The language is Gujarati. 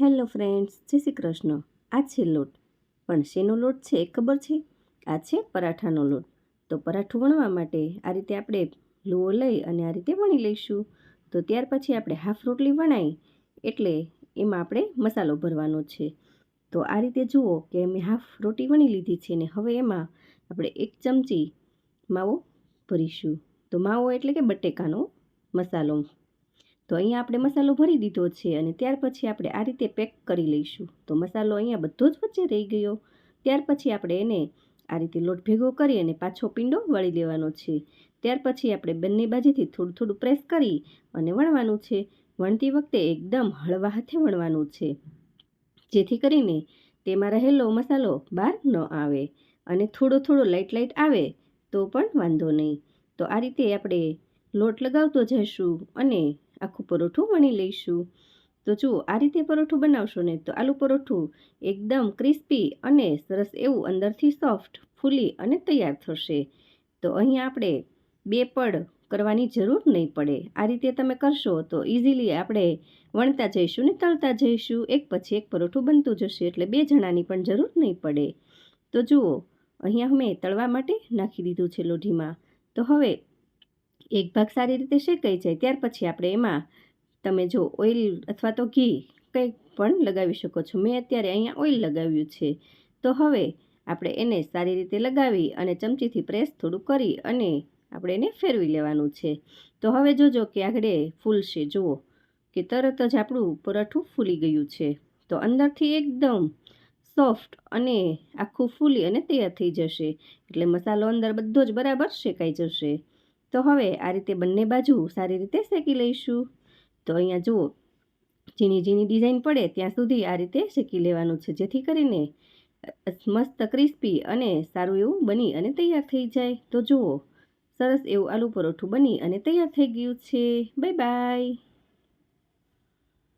હેલો ફ્રેન્ડ્સ, જય શ્રી કૃષ્ણ. આ છે લોટ. પણ શેનો લોટ છે ખબર છે? આ છે પરાઠાનો લોટ. તો પરાઠું વણવા માટે આ રીતે આપણે લુઓ લઈ અને આ રીતે વણી લઈશું. તો ત્યાર પછી આપણે હાફ રોટલી વણાઈ, એટલે એમાં આપણે મસાલો ભરવાનો છે. તો આ રીતે જુઓ કે મેં હાફ રોટી વણી લીધી છે ને હવે એમાં આપણે એક ચમચી માવો ભરીશું. તો માવો એટલે કે બટેકાનો મસાલો. તો અહીંયા આપણે મસાલો ભરી દીધો છે અને ત્યાર પછી આપણે આ રીતે પેક કરી લઈશું. તો મસાલો અહીંયા બધો જ વચ્ચે રહી ગયો. ત્યાર પછી આપણે એને આ રીતે લોટ ભેગો કરી અને પાછો પીંડો વળી લેવાનો છે. ત્યાર પછી આપણે બંને બાજુથી થોડું થોડું પ્રેસ કરી અને વણવાનું છે. વણતી વખતે એકદમ હળવા હાથે વણવાનું છે. જેથી કરીને તેમાં રહેલો મસાલો બહાર ન આવે અને થોડો થોડો લાઇટ લાઇટ આવે તો પણ વાંધો નહીં. તો આ રીતે આપણે લોટ લગાવતો જઈશું અને આખું પરોઠું વણી લઈશું. તો જુઓ, આ રીતે પરોઠું બનાવશો ને તો આલુ પરોઠું એકદમ ક્રિસ્પી અને સરસ એવું અંદરથી સોફ્ટ, ફૂલી અને તૈયાર થશે. તો અહીંયા આપણે બે પડ કરવાની જરૂર નહીં પડે. આ રીતે તમે કરશો તો ઇઝીલી આપણે વણતા જઈશું ને તળતા જઈશું. એક પછી એક પરોઠું બનતું જશે એટલે બે જણાની પણ જરૂર નહીં પડે. તો જુઓ, અહીંયા મેં તળવા માટે નાખી દીધું છે લોઢીમાં. તો હવે એક ભાગ સારી રીતે શેકાઈ જાય, ત્યાર પછી આપણે એમાં તમે જો ઓઇલ અથવા તો ઘી કંઈ પણ લગાવી શકો છો. મેં અત્યારે અહીંયા ઓઇલ લગાવ્યું છે. તો હવે આપણે એને સારી રીતે લગાવી અને ચમચીથી પ્રેસ થોડું કરી અને આપણે એને ફેરવી લેવાનું છે. તો હવે જોજો કે આગળ ફૂલશે. જુઓ કે તરત જ આપણું પરાઠું ફૂલી ગયું છે. તો અંદરથી એકદમ સોફ્ટ અને આખું ફૂલી અને તૈયાર થઈ જશે. એટલે મસાલો અંદર બધો જ બરાબર શેકાઈ જશે. તો હવે આ રીતે બંને બાજુ સારી રીતે શેકી લઈશું. તો અહીંયા જુઓ, ઝીણી ઝીણી ડિઝાઇન પડે ત્યાં સુધી આ રીતે શેકી લેવાનું છે, જેથી કરીને મસ્ત ક્રિસ્પી અને સારું એવું બની અને તૈયાર થઈ જાય. તો જુઓ, સરસ એવું આલુ પરોઠું બની અને તૈયાર થઈ ગયું છે. Bye bye.